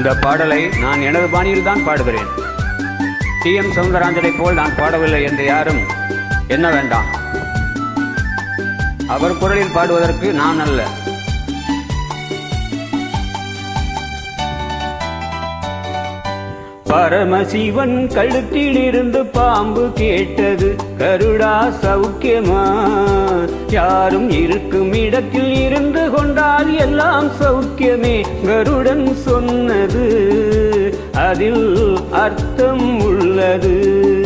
இந்த பாடலை நான் எனது பாணியில் தான் பாடுகிறேன். டி. எம். சவுந்தரராஜனை போல் நான் பாடவில்லை என்று யாரும் என்ன வேண்டாம். அவர் குரலில் பாடுவதற்கு நான் அல்ல. பரமசிவன் கழுத்தில் இருந்து பாம்பு கேட்டது கருடா சௌக்கியமா யாரும் இருக்கும் இடத்தில் இருந்து கண்டால் எல்லாம் சௌக்கியமே. கருடன் சொன்னது அதில் அர்த்தம் உள்ளது.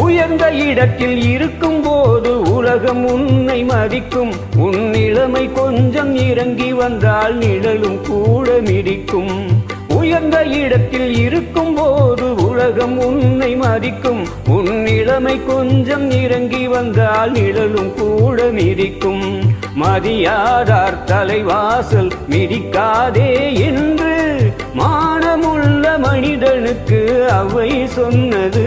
உயர்ந்த இடத்தில் இருக்கும் போது உலகம் உன்னை மதிக்கும். உன் நிலைமை கொஞ்சம் இறங்கி வந்தால் நிழலும் கூட மிடிக்கும் உயர்ந்த இடத்தில் இருக்கும் போது உலகம் உன்னை மதிக்கும். உன் நிலைமை கொஞ்சம் இறங்கி வந்தால் நிழலும் கூட மிதிக்கும். மதியாதார் தலைவாசல் மிதிக்காதே என்று மானமுள்ள மனிதனுக்கு அவை சொன்னது.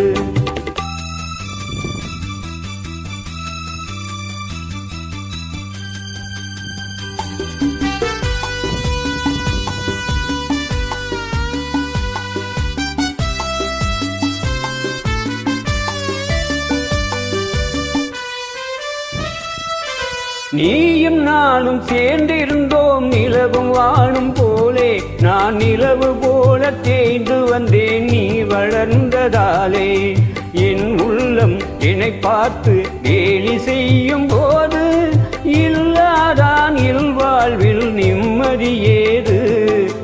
நீயும் நானும் சேர்ந்திருந்தோம் நிலவும் வானும் போலே. நான் நிலவு போல தேய்ந்து வந்தேன் நீ வளர்ந்ததாலே. என் உள்ளம் என்னை பார்த்து கேலி செய்யும் போது இல்லாதான் இல்வாழ்வில் நிம்மதி ஏது?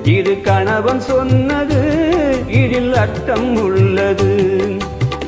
இது கணவன் சொன்னது இதில் அர்த்தம் உள்ளது.